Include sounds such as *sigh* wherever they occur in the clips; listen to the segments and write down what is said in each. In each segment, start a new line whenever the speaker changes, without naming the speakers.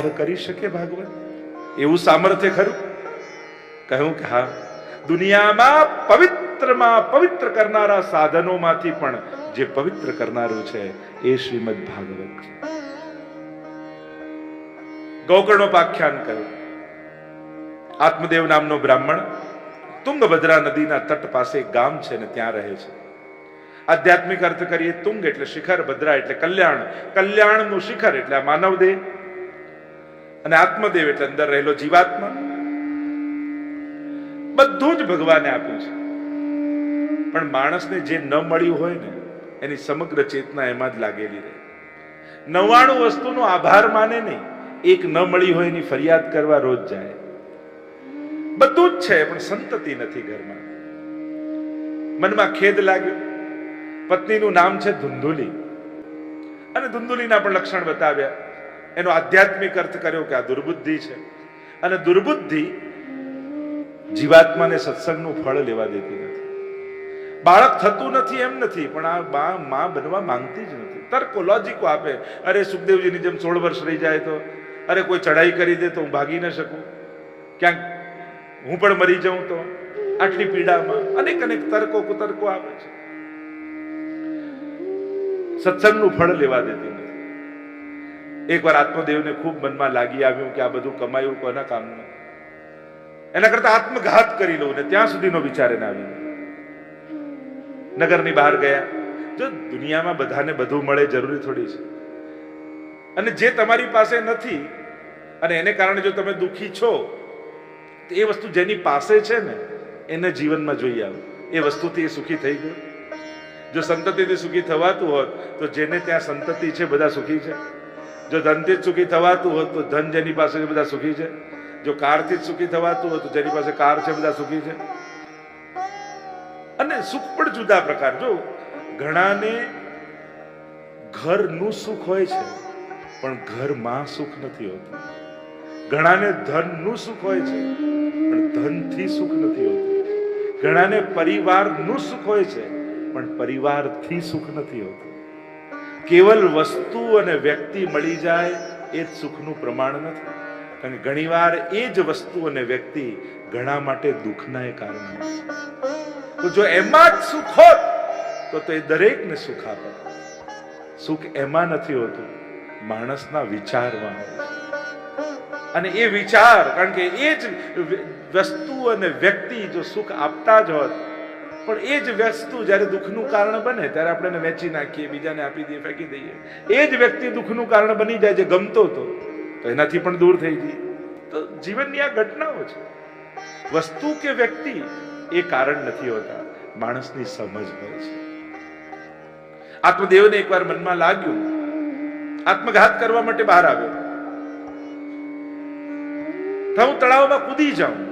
પાર કરી શકે ભાગવત? એવું સામર્થ્ય ખરું? કહ્યું કે હા. દુનિયામાં પવિત્રમાં પવિત્ર કરનારા સાધનોમાંથી પણ જે પવિત્ર કરનારું છે એ શ્રીમદ ભાગવત છે. ગોકર્ણોપાખ્યાન કહ્યું. આત્મદેવ નામનો બ્રાહ્મણ તુંગભદ્રા નદીના તટ પાસે ગામ છે ને ત્યાં રહે છે. આધ્યાત્મિક અર્થ કરીએ તુંગ એટલે શિખર, ભદ્રા એટલે કલ્યાણ. કલ્યાણનું શિખર એટલે આ માનવદેહ. અને આત્મદેવ એટલે અંદર રહેલો જીવાત્મા. બધું જ ભગવાને આપ્યું છે. પણ માણસને જે ન મળ્યું હોય ને, એની સમગ્ર ચેતના એમાં જ લાગેલી રહે. નવાણું વસ્તુનો આભાર માને નહીં, એક ન મળી હોય એની ફરિયાદ કરવા રોજ જાય. બધું જ છે, પણ સંતતિ નથી ઘરમાં. મનમાં ખેદ લાગ્યો. પત્નીનું નામ છે ધુંધુલી. અને ધુંધુલીના પણ લક્ષણ બતાવ્યા. એનો આધ્યાત્મિક અર્થ કર્યો કે આ દુર્બુદ્ધિ છે. અને દુર્બુદ્ધિ જીવાત્માને સત્સંગનું ફળ લેવા દેતી નથી. બાળક થતું નથી એમ નથી, પણ આ બા, માં બનવા માંગતી જ નથી. તર્કો લોજિકો આપે. અરે સુખદેવજીની જેમ સોળ વર્ષ રહી જાય તો, અરે કોઈ ચડાઈ કરી દે તો હું ભાગી ન શકું. ક્યાંક હું પણ મરી જાઉં તો, આટલી પીડામાં અનેક અનેક તર્કો કુતર્કો આપે છે. સત્સંગનું ફળ લેવા દેતી નથી. એકવાર આત્મદેવને ખૂબ મનમાં લાગી આવ્યું કે આ બધું કમાયું કોના કામનું? એના કરતા આત્મઘાત કરી લઉં ને ત્યાં સુધીનો વિચાર એને આવી નગરની બહાર ગયા. જો દુનિયામાં બધાને બધું મળે જરૂરી થોડી છે. અને જે તમારી પાસે નથી, અને એને કારણે જો તમે દુઃખી છો, તો એ વસ્તુ જેની પાસે છે ને, એને જીવનમાં જોઈ આવે. એ વસ્તુથી એ સુખી થઈ ગયો. જો સંતતિથી સુખી થવાતું હોત, તો જેને ત્યાં સંતતિ છે, બધા સુખી છે. જો ધનથી જ સુખી થવાતું હોત તો ધન જેની પાસે બધા સુખી છે. જો કારથી જ સુખી થવાતું હોત તો જેની પાસે કાર છે બધા સુખી છે. અને સુખ પણ જુદા પ્રકાર. જો ઘણાને ઘરનું સુખ હોય છે, પણ ઘરમાં સુખ નથી હોતું. ઘણાને ધનનું સુખ હોય છે, પણ ધનથી સુખ નથી હોતું. ઘણાને પરિવારનું સુખ હોય છે, પણ પરિવારથી સુખ નથી હોતું. કેવલ વસ્તુ અને વ્યક્તિ મળી જાય એ જ સુખનું પ્રમાણ નથી. કારણ કે ઘણીવાર એ જ વસ્તુ અને વ્યક્તિ ઘણા માટે દુઃખના એ કારણ તો જો એમાં જ સુખ હોત, તો તો એ દરેકને સુખ આપે. સુખ એમાં નથી હોતું, માણસના વિચારમાં અને એ વિચાર, કારણ કે એ જ વસ્તુ અને વ્યક્તિ જો સુખ આપતા જ હોત પણ એ જ વસ્તુ જ્યારે દુઃખનું કારણ બને, ત્યારે આપણે એને વેચી નાખીએ, બીજાને આપી દઈએ, ફેંકી દઈએ. એ જ વ્યક્તિ દુઃખનું કારણ બની જાય જે ગમતો હતો, તો એનાથી પણ દૂર થઈ જઈએ. તો જીવનની આ ઘટનાઓ છે. વસ્તુ કે વ્યક્તિ એ કારણ નથી હોતા, માણસની સમજ હોય છે. આત્મદેવને એકવાર મનમાં લાગ્યું, આત્મઘાત કરવા માટે બહાર આવ્યો. તો હું તળાવમાં કૂદી જાઉં.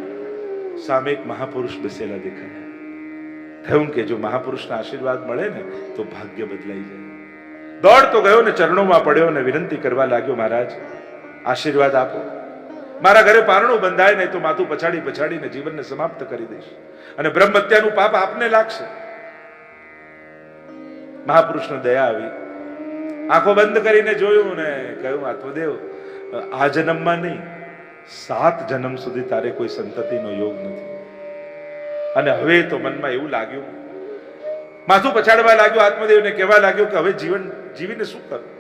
સામે એક મહાપુરુષ બેસેલા દેખાયા. થયું કે જો મહાપુરુષના આશીર્વાદ મળે ને, તો ભાગ્ય બદલાઈ જાય. દોડતો ગયો ને, ચરણોમાં પડ્યો ને, વિનંતી કરવા લાગ્યો, મહારાજ, આશીર્વાદ આપો. મારા ઘરે પારણું બંધાય નહીં તો માથું પછાડી પછાડીને જીવનને સમાપ્ત કરી દઈશ. અને બ્રહ્મ હત્યાનું પાપ આપને લાગશે. મહાપુરુષને દયા આવી. આંખો બંધ કરીને જોયું ને, કહ્યું આત્મદેવ આ જન્મમાં નહીં, સાત જન્મ સુધી તારે કોઈ સંતતિનો યોગ નથી. અને હવે તો મનમાં એવું લાગ્યું. માથું પછાડવા લાગ્યું, આત્મદેવને કહેવા લાગ્યો કે હવે જીવન, જીવીને શું કરું?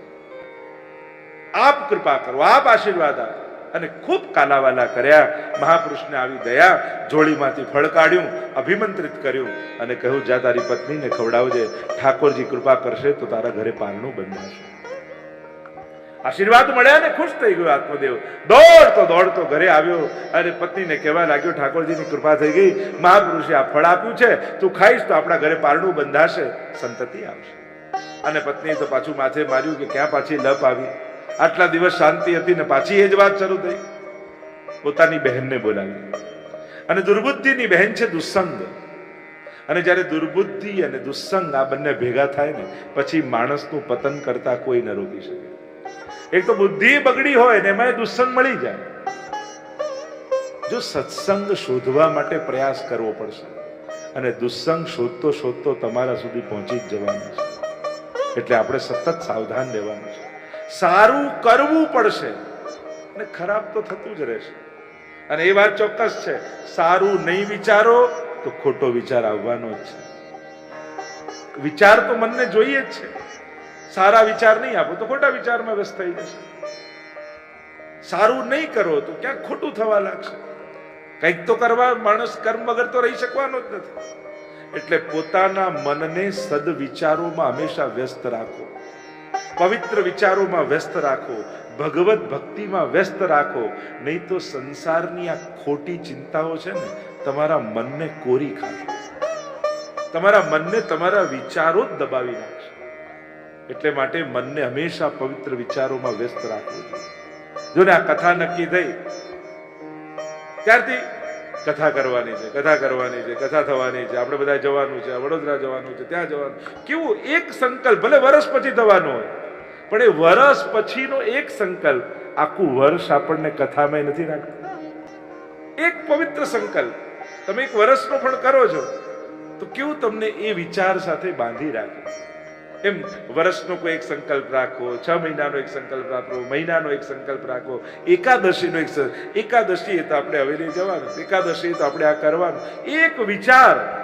આપ કૃપા કરો, આપ આશીર્વાદ આપો. અને ખૂબ કાલાવાલા કર્યા, મહાપુરુષને આવી દયા જોડીમાંથી ફળ કાઢ્યું, અભિમંત્રિત કર્યું અને કહ્યું, જા તારી પત્નીને ખવડાવજે, ઠાકોરજી કૃપા કરશે તો તારા ઘરે પાનનું બંધાશે આશીર્વાદ મળ્યા ને ખુશ થઈ ગયો આત્મદેવ. દોડતો દોડતો ઘરે આવ્યો અને પત્નીને કહેવા લાગ્યો, ઠાકોરજીની કૃપા થઈ ગઈ. મહાપુરુષે આ ફળ આપ્યું છે. તું ખાઈશ તો આપણા ઘરે પારણું બંધાશે. સંતતિ આવશે. અને પત્નીએ તો પાછું માથે માર્યું કે ક્યાં પાછી લપ આવી. આટલા દિવસ શાંતિ હતી ને પાછી એ જ વાત શરૂ થઈ. પોતાની બહેનને બોલાવી. અને દુર્બુદ્ધિની બહેન છે દુસ્સંગ. અને જ્યારે દુર્બુદ્ધિ અને દુસ્સંગ આ બંને ભેગા થાય ને, પછી માણસનું પતન કરતા કોઈ ન રોકી શકે. એક તો બુદ્ધિ બગડી હોય ને એમાં દુસ્સંગ મળી જાય. જો સત્સંગ શોધવા માટે પ્રયાસ કરવો પડશે, અને દુસ્સંગ શોધતો શોધતો તમારા સુધી પહોંચી જ જવાનું છે. એટલે આપણે સતત સાવધાન રહેવાનું છે. સારું કરવું પડશે, અને ખરાબ તો થતું જ રહેશે. અને એ વાત ચોક્કસ છે, સારું નહીં વિચારો તો ખોટો વિચાર આવવાનો જ છે. વિચાર તો મનને જોઈએ જ છે. સારા વિચાર નહીં આપો તો ખોટા વિચારમાં વ્યસ્ત થઈ જશે. સારું નહીં કરો તો ક્યાંક ખોટું થવા લાગશે. કંઈક તો કરવા માણસ કર્મ વગર તો રહી શકવાનો જ નથી. એટલે પોતાના મનને સદ વિચારોમાં હંમેશા વ્યસ્ત રાખો. પવિત્ર વિચારોમાં વ્યસ્ત રાખો. ભગવત ભક્તિમાં વ્યસ્ત રાખો. નહીં તો સંસારની આ ખોટી ચિંતાઓ છે ને, તમારા મનને કોરી ખાશે તમારા મનને તમારા વિચારો જ દબાવી નાખશે એટલે માટે મનને હંમેશા પવિત્ર વિચારોમાં વ્યસ્ત રાખવું જોઈએ. જો ને આ કથા નક્કી થઈ. ત્યારથી કથા કરવાની છે, કથા કરવાની છે, કથા થવાની છે. આપણે બધા જવાનું છે વડોદરા જવાનું છે, ત્યાં જવાનું. કેવું એક સંકલ્પ, ભલે વર્ષ પછી થવાનો હોય, પણ એ વર્ષ પછીનો એક સંકલ્પ, આખું વર્ષ આપણને કથામાં નથી રાખતું. એક પવિત્ર સંકલ્પ. તમે એક વર્ષનો પણ કરો છો, તો કેવું તમને એ વિચાર સાથે બાંધી રાખે? એમ વર્ષનો કોઈ એક સંકલ્પ રાખો, છ મહિનાનો એક સંકલ્પ રાખો મહિનાનો એક સંકલ્પ રાખો, એકાદશીનો એક એકાદશી તો આપણે હવેલી જવાનું એકાદશી તો આપણે આ કરવાનું. એક વિચાર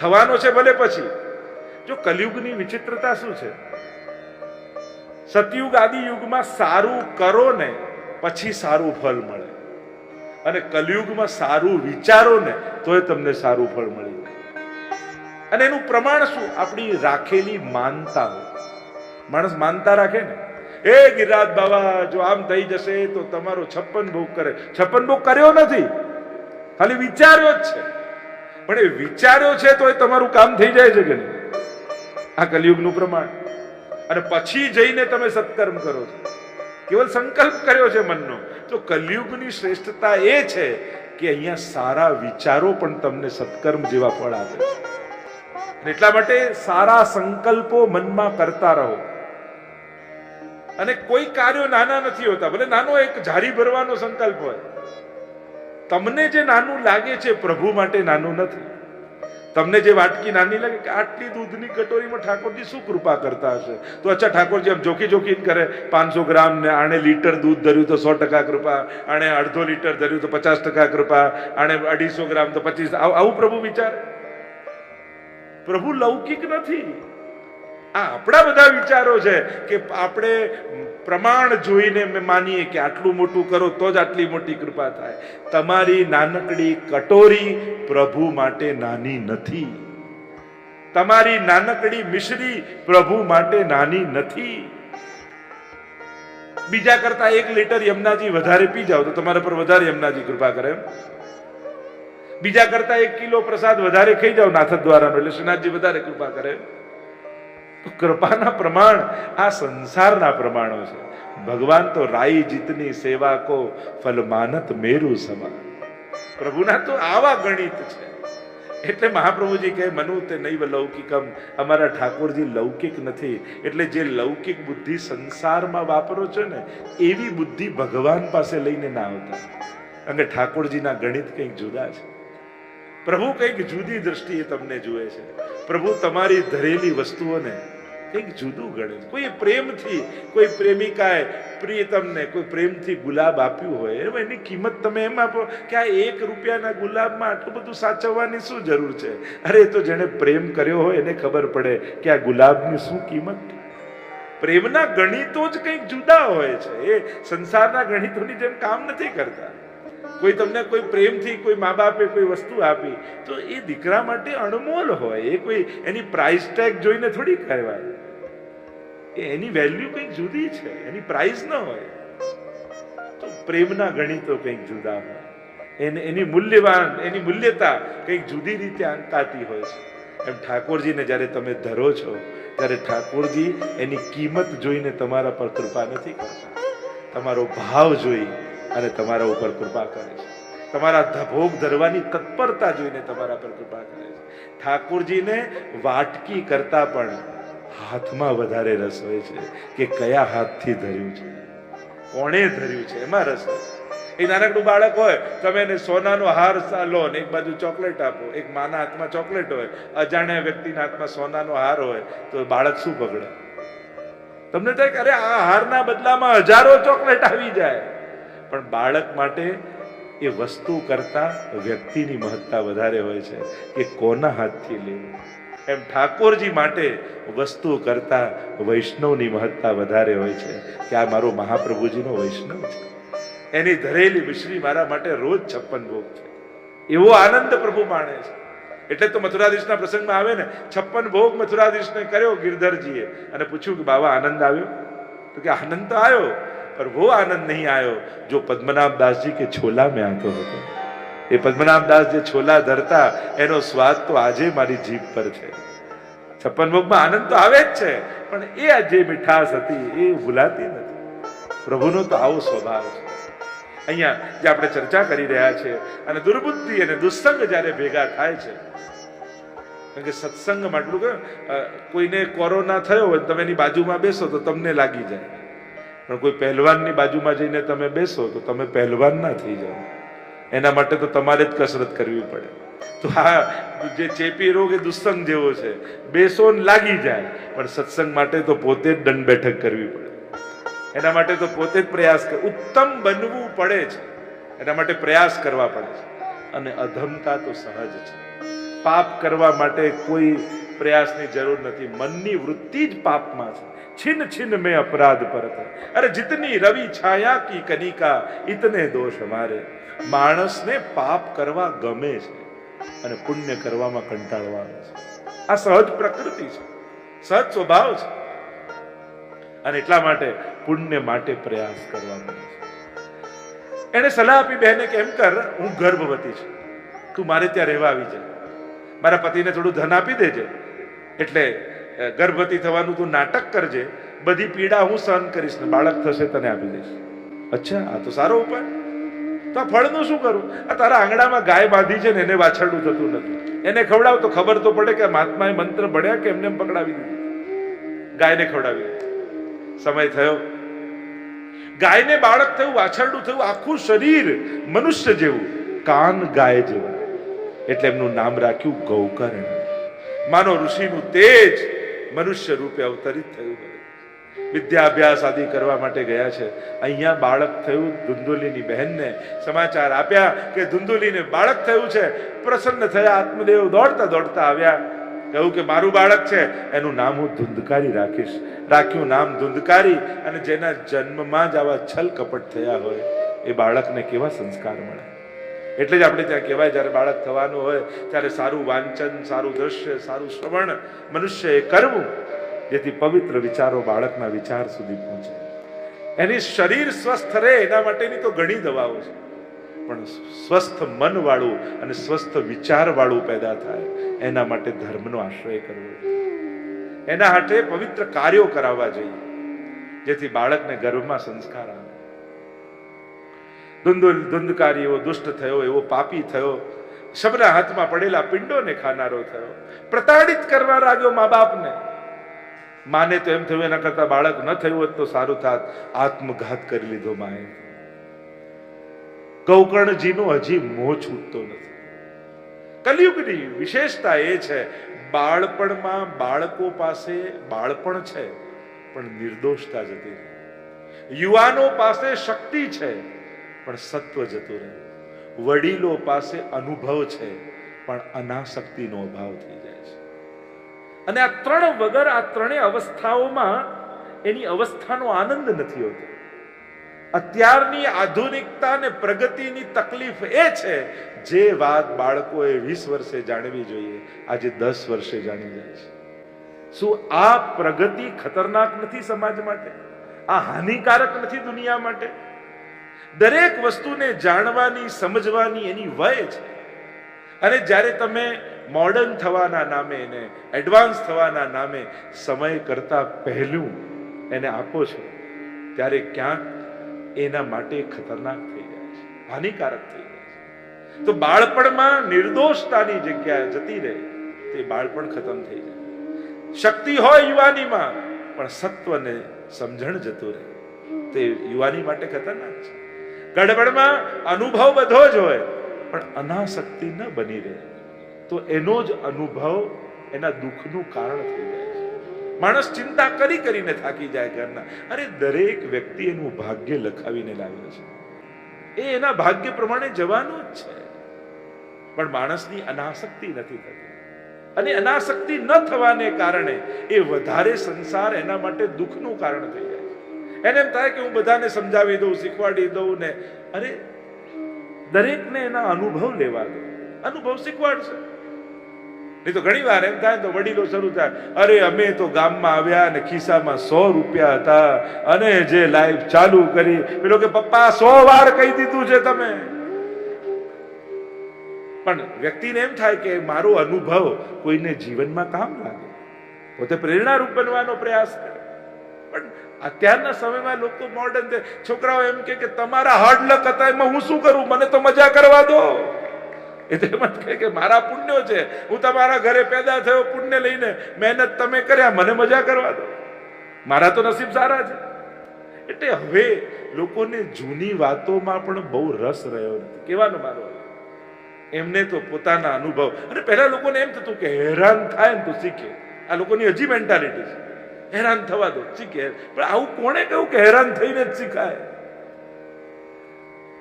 થવાનો છે ભલે પછી. જો કલયુગની વિચિત્રતા શું છે? સતયુગ આદિ યુગમાં સારું કરો ને, પછી સારું ફળ મળે. અને કલયુગમાં સારું વિચારો ને, તોય તમને સારું ફળ મળી અને એનું પ્રમાણ શું? આપણી રાખેલી માનતા માણસ માનતા રાખે ને? એ ગિરિરાજ બાબા જો આમ થઈ જશે તો તમારો છપ્પન ભોગ કરે. છપ્પન ભોગ કર્યો નથી. ખાલી વિચાર્યો જ છે. પણ એ વિચાર્યો છે તો એ તમારું કામ થઈ જાય છે કે નહીં? આ કલયુગનું પ્રમાણ. અને પછી જઈને તમે સત્કર્મ કરો છો. કેવલ સંકલ્પ કર્યો છે મનનો. તો કલયુગની શ્રેષ્ઠતા એ છે કે અહીંયા સારા વિચારો પણ તમને સત્કર્મ જેવા ફળ આપે. છે એટલા માટે સારા સંકલ્પો મનમાં કરતા રહો. અને કોઈ કાર્યો નાના નથી હોતા, ભલે નાનો એક જારી ભરવાનો સંકલ્પ હોય. તમને જે નાનું લાગે છે પ્રભુ માટે નાનું નથી. તમને જે વાટકી નાની લાગે કે આટલી દૂધની કટોરીમાં ઠાકોરજી શું કૃપા કરતા હશે? તો અચ્છા, ઠાકોરજી આમ જોખી જોખીને કરે. પાંચસો ગ્રામ ને આણે લીટર દૂધ ધર્યું તો સો ટકા કૃપા, આણે અડધો લીટર ધર્યું તો પચાસ ટકા કૃપા, આણે અઢીસો ગ્રામ તો પચીસ આવું પ્રભુ વિચાર? પ્રભુ લૌકિક નથી. આ આપણા બધા વિચારો છે કે આપણે પ્રમાણ જોઈને માનીએ કે આટલું મોટું કરો તો જ આટલી મોટી કૃપા થાય. તમારી નાનકડી કટોરી પ્રભુ માટે નાની નથી. તમારી નાનકડી મિશ્રી પ્રભુ માટે નાની નથી. બીજા કરતા એક લીટર યમુનાજી વધારે પી જાઓ તો તમારા પર વધારે યમુનાજી કૃપા કરે એમ. બીજા કરતા એક કિલો પ્રસાદ વધારે ખાઈ જાઓ નાથ દ્વારાનો. એટલે શ્રીનાથજી વધારે કૃપા કરે. કૃપાના પ્રમાણ આ સંસારના પ્રમાણો છે. ભગવાન તો રાઈ જીતની સેવા કો ફલ માનત મેરુ સમા. પ્રભુના તો આવા ગણિત છે. એટલે મહાપ્રભુજી કહે, મનુ તે નૈવ લૌકિકમ. અમારા ઠાકોરજી લૌકિક નથી. એટલે જે લૌકિક બુદ્ધિ સંસારમાં વાપરો છો ને, એવી બુદ્ધિ ભગવાન પાસે લઈને ના આવતા. અને ઠાકોરજીના ગણિત કંઈક જુદા છે. પ્રભુ કંઈક જુદી દ્રષ્ટિએ તમને જુએ છે. પ્રભુ તમારી ધરેલી વસ્તુઓને કંઈક જુદું ગણે કોઈ પ્રેમથી, કોઈ પ્રેમિકાએ પ્રિયતમને, કોઈ પ્રેમથી ગુલાબ આપ્યું હોય એની કિંમત તમે એમ આપો કે આ એક રૂપિયાના ગુલાબમાં આટલું બધું સાચવવાની શું જરૂર છે? અરે તો જેણે પ્રેમ કર્યો હોય એને ખબર પડે કે આ ગુલાબની શું કિંમત પ્રેમના ગણિતો જ કંઈક જુદા હોય છે. એ સંસારના ગણિતોની જેમ કામ નથી કરતા. કોઈ તમને કોઈ પ્રેમથી કોઈ મા બાપે કોઈ વસ્તુ આપી, તો એ દીકરા માટે અણમોલ હોય. એ કોઈ એની પ્રાઇસ ટેગ જોઈને થોડી કહેવાય. એ એની વેલ્યુ કંઈક જુદી છે, એની પ્રાઇસ ન હોય. તો પ્રેમના ગણિતો કંઈક જુદા હોય. એને, એની મૂલ્યવાન, એની મૂલ્યતા કંઈક જુદી રીતે આંકાતી હોય છે. એમ ઠાકોરજીને જ્યારે તમે ધરો છો, ત્યારે ઠાકોરજી એની કિંમત જોઈને તમારા પર કૃપા નથી કરતા. તમારો ભાવ જોઈ અને તમારા ઉપર કૃપા કરે છે. તમારા ધભોગ ભોગ ધરવાની તત્પરતા જોઈને તમારા પર કૃપા કરે છે. ઠાકોરજીને વાટકી કરતા પણ હાથમાં વધારે રસ હોય છે કે કયા હાથથી ધર્યું છે. કોણે ધર્યું છે? એમાં રસ હોય છે. એ નાનકડું બાળક હોય, તમે એને સોનાનો હાર લો ને એક બાજુ ચોકલેટ આપો, એક માના હાથમાં ચોકલેટ હોય, અજાણ્યા વ્યક્તિના હાથમાં સોનાનો હાર હોય, તો બાળક શું પકડે તમને થાય કે અરે આ હારના બદલામાં હજારો ચોકલેટ આવી જાય. પણ બાળક માટે એ વસ્તુ કરતા વ્યક્તિની મહત્તા વધારે હોય છે કે કોના હાથથી લેવું. એમ ઠાકોરજી માટે વસ્તુ કરતા વૈષ્ણવની મહત્તા વધારે હોય છે કે આ મારો મહાપ્રભુજીનો વૈષ્ણવ છે. એની ધરેલી મિશ્રી મારા માટે રોજ છપ્પન ભોગ છે. એવો આનંદ પ્રભુ માણે છે. એટલે તો મથુરાધીશના પ્રસંગમાં આવે ને, છપ્પન ભોગ મથુરાધીશને કર્યો ગિરધરજીએ અને પૂછ્યું કે બાબા આનંદ આવ્યો? તો કે આનંદ તો આવ્યો પર વો આનંદ નહીં આવ્યો જો પદ્મનાભ દાસજી કે છોલા મેં આતો હતો એ પદ્મનાભ દાસ જે છોલા ધરતા એનો સ્વાદ તો આજે મારી જીભ પર છે છપ્પન ભોગમાં આનંદ તો આવે જ છે પણ એ જે મીઠાશ હતી એ ભૂલાતી નથી પ્રભુનો તો આવો સ્વભાવ છે। અહીંયા જે આપણે ચર્ચા કરી રહ્યા છે, અને દુર્બુદ્ધિ અને દુસ્સંગ જ્યારે ભેગા થાય છે, કારણ કે સત્સંગમાં એટલું કે કોઈને કોરોના થયો હોય તમે એની બાજુમાં બેસો તો તમને લાગી જાય. પણ કોઈ પહેલવાનની બાજુમાં જઈને તમે બેસો તો તમે પહેલવાન ના થઈ જાઓ. એના માટે તો તમારે જ કસરત કરવી પડે. તો આ જે ચેપી રોગ એ દુસ્સંગ જેવો છે. બેસો ને લાગી જાય. પણ સત્સંગ માટે તો પોતે જ દંડ બેઠક કરવી પડે. એના માટે તો પોતે જ પ્રયાસ કર, ઉત્તમ બનવું પડે છે. એના માટે પ્રયાસ કરવા પડે છે. અને અધમતા તો સહજ છે. પાપ કરવા માટે કોઈ પ્રયાસની જરૂર નથી. મનની વૃત્તિ જ પાપમાં છે. છિન છિન મેં અપરાધ પરત અરે જીતની રવિ છાયા કી કનિકા ઇતને દોષ અમારે માણસને પાપ કરવા ગમે છે અને પુણ્ય કરવામાં કંટાળવાનું છે આ સહજ પ્રકૃતિ છે સહજ સ્વભાવ છે અને એટલા માટે પુણ્ય માટે પ્રયાસ કરવાનો છે। એને સલાહ આપી બહેને કે, એમ કર, હું ગર્ભવતી છું. તું મારે ત્યાં રહેવા આવી જા. મારા પતિને થોડું ધન આપી દેજે. એટલે ગર્ભવતી થવાનું તું નાટક કરજે, બધી પીડા હું સહન કરીશ ને બાળક થશે તને આપી દઈશ. અચ્છા, આ તો સારો ઉપાય. તો આ ફળનું શું કરું? આ તારા આંગણામાં ગાય બાંધી છે ને એને વાછરડું થતું નથી. એને ખવડાવ તો ખબર તો પડે કે મહાત્માએ મંત્ર ભણ્યા કે એમને એમ પકડાવી દીધી. ગાયને ખવડાવી. સમય થયો. ગાયને બાળક થયું, વાછરડું થયું, આખું શરીર મનુષ્ય જેવું, કાન ગાય જેવું. એટલે એમનું નામ રાખ્યું ગૌકર્ણ. માનો ઋષિનું તેજ. મનુષ્ય રૂપે અવતરિત થયું હોય. વિદ્યાભ્યાસ આદિ કરવા માટે ગયા છે. અહીંયા બાળક થયું ધુંધુલીની બહેનને સમાચાર આપ્યા કે ધુંધુલીને બાળક થયું છે. પ્રસન્ન થયા, આત્મદેવ દોડતા દોડતા આવ્યા. કહ્યું કે મારું બાળક છે, એનું નામ હું ધુંધકારી રાખીશ. રાખ્યું નામ ધુંધકારી અને જેના જન્મમાં જ આવા છલ કપટ થયા હોય. એ બાળકને કેવા સંસ્કાર મળે? એટલે જ આપણે ત્યાં કહેવાય, જ્યારે બાળક થવાનું હોય, ત્યારે સારું વાંચન, સારું દ્રશ્ય, સારું શ્રવણ મનુષ્યએ કરવું, જેથી પવિત્ર વિચારો બાળકના વિચાર સુધી પહોંચે. એની શરીર સ્વસ્થ રહે, એના માટેની તો ઘણી દવાઓ છે. પણ સ્વસ્થ મન વાળું અને સ્વસ્થ વિચાર વાળું પેદા થાય, એના માટે ધર્મનો આશ્રય કરવો. એના હાથે પવિત્ર કાર્યો કરાવવા જોઈએ, જેથી બાળકને ગર્ભમાં સંસ્કાર આવે. ધુંધુલ ધુંધકારી એવો દુષ્ટ થયો, એવો પાપી થયો. શબના હાથમાં પડેલા પિંડોને ખાનારો થયો. પ્રતાડિત કરવા લાગ્યો મા બાપને માને તો એમ થયું, એના કરતા બાળક ન થયું હોત તો સારું થાત. આત્મઘાત કરી લીધો માએ. કૌકર્ણજીનો હજી મોહ છૂટતો નથી. કલયુગની વિશેષતા એ છે, બાળપણમાં બાળકો પાસે બાળપણ છે, પણ નિર્દોષતા જતી યુવાનો પાસે શક્તિ છે પણ સત્વ જતું રહે. વડીલો પાસે અનુભવ છે, પણ અનાસક્તિનો અભાવ થઈ જાય છે. અને આ ત્રણ વગર આ ત્રણેય અવસ્થાઓમાં એની અવસ્થાનો આનંદ નથી હોતો. અત્યારની આધુનિકતા અને પ્રગતિની તકલીફ એ છે, જે વાત બાળકોએ વીસ વર્ષે જાણવી જોઈએ, આજે દસ વર્ષે જાણી જાય છે. શું આ પ્રગતિ ખતરનાક નથી સમાજ માટે? આ હાનિકારક નથી દુનિયા માટે? દરેક વસ્તુને જાણવાની, સમજવાની એની વય છે અને જ્યારે તમે મોડર્ન થવાના નામે એને એડવાન્સ થવાના નામે સમય કરતા પહેલું એને આપો છો, ત્યારે ક્યાંક એના માટે ખતરનાક થઈ જાય છે, હાનિકારક થઈ જાય છે. તો બાળપણમાં નિર્દોષતાની જગ્યાએ જતી રહે, તે બાળપણ ખતમ થઈ જાય. શક્તિ હોય યુવાનીમાં, પણ સત્વને સમજણ જતું રહે. તે યુવાની માટે ખતરનાક છે. ગડબડમાં અનુભવ બધો જ હોય. પણ અનાસક્તિ ન બની રહે. તો એનો જ અનુભવ એના દુઃખનું કારણ થઈ જાય માણસ ચિંતા કરી કરીને થાકી જાય ઘરના. અરે, દરેક વ્યક્તિ એનું ભાગ્ય લખાવીને લાવ્યો છે. એ એના ભાગ્ય પ્રમાણે જવાનું જ છે. પણ માણસની અનાસક્તિ નથી થતી. અને અનાસક્તિ ન થવાને કારણે એ વધારે સંસાર એના માટે દુઃખનું કારણ થઈ જાય એને એમ થાય કે હું બધાને સમજાવી દઉં, શીખવાડી દઉં ને. અરે, દરેકને એના અનુભવ લેવા દો. અનુભવ શીખવાડશે. નહીં તો ઘણી વાર એમ થાય તો વડીલો શરૂ થાય, અરે, અમે તો ગામમાં આવ્યા અને ખિસ્સામાં સો રૂપિયા હતા અને જે લાઈફ ચાલુ કરી. પેલો કે, પપ્પા, સો વાર કહી દીધું છે તમે. પણ વ્યક્તિને એમ થાય કે મારો અનુભવ કોઈને જીવનમાં કામ લાગે. પોતે પ્રેરણારૂપ બનવાનો પ્રયાસ કરે. પણ અત્યારના સમયમાં લોકો મોડર્ન છોકરાઓ એમ કે તમારા હાર્ડ લક હતા, એમાં હું શું કરું? મને તો મજા કરવા દો. એટલે એમ જ કહે કે મારા પુણ્યો છે. હું તમારા ઘરે પેદા થયો, પુણ્ય લઈને મહેનત તમે કર્યા, મને મજા કરવા દો. મારા તો નસીબ સારા છે. એટલે હવે લોકોને જૂની વાતોમાં પણ બહુ રસ રહ્યો નથી. કેવાનો મારો એમને તો પોતાના અનુભવ. અને પહેલા લોકોને એમ થતું કે હેરાન થાય ને તો શીખે. આ લોકોની હજી મેન્ટાલિટી છે. હેરાન થવા દો. શીખે પણ આવું કોણે કહ્યું કે હેરાન થઈને જ શીખાય?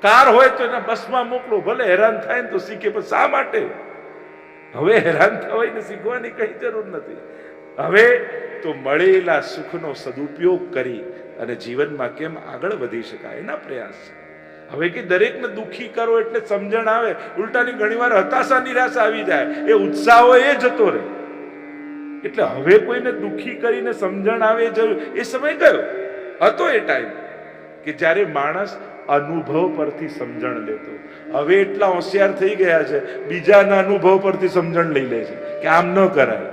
કાર હોય તો એના બસમાં મોકલો, ભલે હેરાન થાય ને તો શીખે, પણ શા માટે? હવે હેરાન થવાય શીખવાની કઈ જરૂર નથી. હવે તો મળેલા સુખનો સદુપયોગ કરી અને જીવનમાં કેમ આગળ વધી શકાય એના પ્રયાસ. હવે કે દરેકને દુખી કરો એટલે સમજણ આવે. ઉલટાની ઘણીવાર હતાશા નિરાશા આવી જાય. એ ઉત્સાહ હોય એ જતો રહે. એટલે હવે કોઈને દુખી કરીને સમજણ આવે જરૂર. એ સમય ગયો. હતો એ ટાઈમ કે જ્યારે માણસ અનુભવ પરથી સમજણ લેતો. હવે એટલા હોશિયાર થઈ ગયા છે, બીજાના અનુભવ પરથી સમજણ લઈ લે છે કે આમ ન કરાય.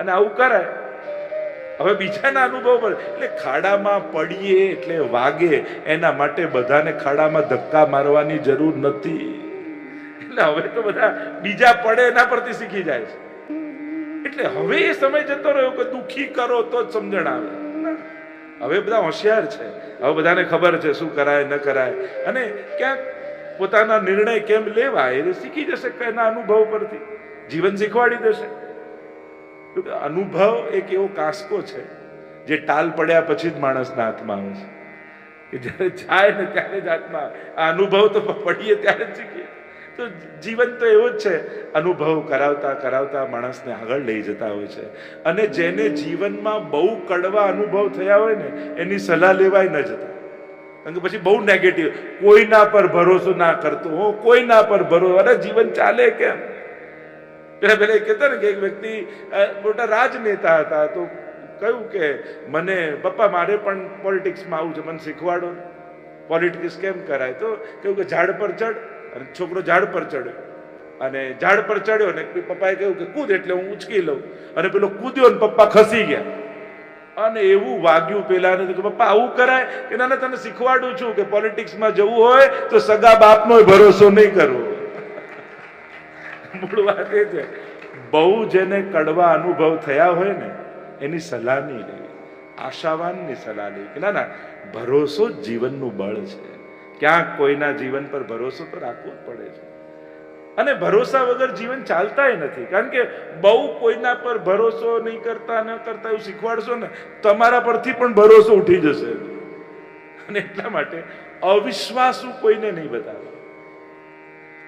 અને આવું કરાય. હવે બીજાના અનુભવ પર એટલે ખાડામાં પડીએ એટલે વાગે. એના માટે બધાને ખાડામાં ધક્કા મારવાની જરૂર નથી. એટલે હવે તો બધા બીજા પડે એના પરથી શીખી જાય છે. એટલે હવે એ સમય જતો રહ્યો કે દુખી કરો તો જ સમજણ આવે. હવે બધા હોશિયાર છે. હવે બધાને ખબર છે શું કરાય, ન કરાય. અને ક્યાંક પોતાના નિર્ણય કેમ લેવાય એ શીખી જશે એના અનુભવ પરથી. જીવન શીખવાડી દેશે. અનુભવ એક એવો કાંસકો છે જે ટાલ પડ્યા પછી જ માણસના હાથમાં આવે છે. કે જ્યારે જાય ને ત્યારે જ હાથમાં આ અનુભવ તો પડીએ ત્યારે જ શીખીએ. તો જીવન તો એવું જ છે, અનુભવ કરાવતા કરાવતા માણસને આગળ લઈ જતા હોય છે. અને જેને જીવનમાં બહુ કડવા અનુભવ થયા હોય ને, એની સલાહ લેવાય ન જતા. કારણ કે પછી બહુ નેગેટિવ કોઈના પર ભરોસો ના કરતો હું, કોઈના પર ભરોસો, અરે જીવન ચાલે કેમ? પેલા પેલા કહેતા ને કે એક વ્યક્તિ મોટા રાજનેતા હતા, તો કહ્યું કે, મને, પપ્પા, મારે પણ પોલિટિક્સમાં આવું છે, મને શીખવાડો. પોલિટિક્સ કેમ કરાય? તો કહ્યું કે, ઝાડ પર ચડ અને છોકરો ઝાડ પર ચડ્યો. અને ઝાડ પર ચડ્યો ને પપ્પાએ કહ્યું કે કૂદ એટલે હું ઉચકી લઉં. અને પેલો કૂદ્યો ને પપ્પા ખસી ગયા. અને એવું વાગ્યું પેલા ને કે પપ્પા આવું કરાય કે ના ના તને શીખવાડું છું કે પોલિટિક્સમાં જવું હોય તો સગા બાપનો ભરોસો નહીં કરવો. મૂળ વાત એ છે, બહુ જેને કડવા અનુભવ થયા હોય ને, એની સલાહ નહીં લેવી. આશાવાનની સલાહ લેવી કે ના ના, ભરોસો જીવનનું બળ છે. ક્યાંક કોઈના જીવન પર ભરોસો તો રાખવો જ પડે છે. અને ભરોસા વગર જીવન ચાલતાય નથી. કારણ કે બહુ કોઈના પર ભરોસો નહીં કરતા, ન કરતા એવું શીખવાડશો ને, તમારા પરથી પણ ભરોસો ઉઠી જશે. અને એટલા માટે અવિશ્વાસુ કોઈને નહીં બતાવે.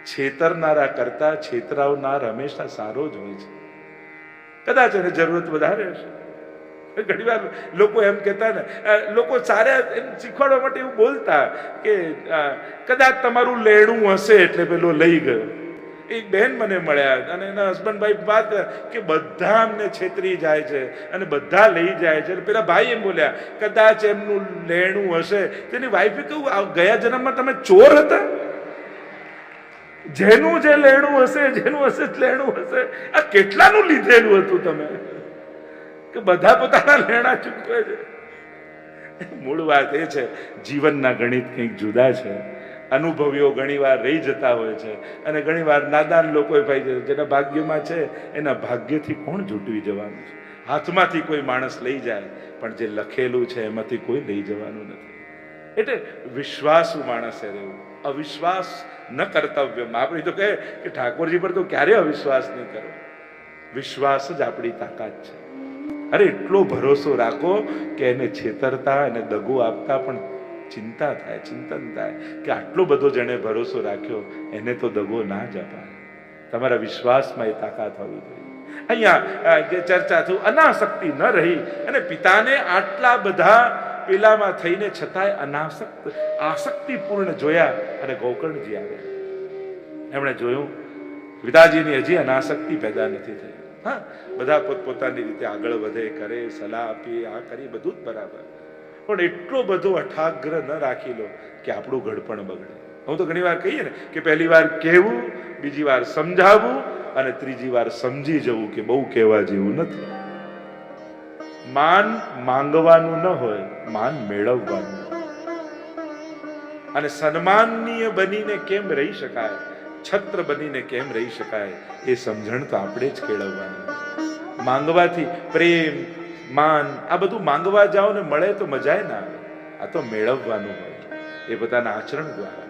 છેતરનારા કરતા છેતરાવનાર હંમેશા સારો જ હોય છે. કદાચ એને જરૂરત વધારે હશે. *laughs* ઘણી વાર લોકો એમ કહેતા ને લોકો સારા એમ શીખવાડવા માટે એવું બોલતા કે કદાચ તમારું લેણું હશે એટલે પેલો લઈ ગયો. એક બેન મને મળ્યા અને એના હસબન્ડ ભાઈ વાત કે બધા અમને છેતરી જાય છે અને બધા લઈ જાય છે. પેલા ભાઈ એમ બોલ્યા, કદાચ એમનું લેણું હશે. તેની વાઈફે કહ્યું ગયા જન્મમાં તમે ચોર હતા? જેનું જે લેણું હશે, જેનું હશે લેણું હશે. આ કેટલાનું લીધેલું હતું તમે? કે બધા પોતાના લેણા ચૂકવે છે. મૂળ વાત એ છે, જીવનના ગણિત કંઈક જુદા છે. અનુભવીઓ ઘણીવાર રહી જતા હોય છે અને ઘણીવાર નાદાન લોકો ભાઈ જેના ભાગ્યમાં છે, એના ભાગ્યથી કોણ જૂટવી જવાનું છે? હાથમાંથી કોઈ માણસ લઈ જાય, પણ જે લખેલું છે એમાંથી કોઈ લઈ જવાનું નથી. એટલે વિશ્વાસુ માણસે રહેવું, અવિશ્વાસ ન કર્તવ્ય આપણે તો કહે કે ઠાકોરજી પર તો ક્યારે અવિશ્વાસ નહીં કરો. વિશ્વાસ જ આપણી તાકાત છે. અરે એટલો ભરોસો રાખો કે એને છેતરતા અને દગો આપતા પણ ચિંતા થાય, ચિંતન થાય કે આટલો બધો જેણે ભરોસો રાખ્યો, એને તો દગો ના જ અપાય. તમારા વિશ્વાસમાં એ તાકાત હોવી જોઈએ. અહીંયા જે ચર્ચા થયું, અનાસક્તિ ન રહી અને પિતાને આટલા બધા પેલામાં થઈને છતાંય અનાસક્ત, આસક્તિપૂર્ણ જોયા અને ગોકર્ણજી આવ્યા. એમણે જોયું, પિતાજીની હજી અનાસક્તિ પેદા નથી થઈ. હા, બધા પોતપોતાની રીતે આગળ વધે, કરે, સલાહ આપી આ કરી બધું જ બરાબર. પણ એટલો બધો અઠાગ્ર ન રાખી લો કે આપણું ઘડપણ બગડે. હું તો ઘણી વાર કહીએ ને કે પહેલી વાર કહેવું, બીજી વાર સમજાવવું અને ત્રીજી વાર સમજી જવું કે બહુ કહેવા જેવું નથી. માન માંગવાનું ન હોય, માન મેળવવાનું. અને સન્માનનીય બનીને કેમ રહી શકાય? છત્ર બનીને કેમ રહી શકાય એ સમજણ તો આપણે જ કેળવવાની. માંગવાથી પ્રેમ, માન, આ બધું માંગવા જાઓ ને મળે તો મજાય ના આવે. આ તો મેળવવાનું હોય. એ પોતાના આચરણ દ્વારા.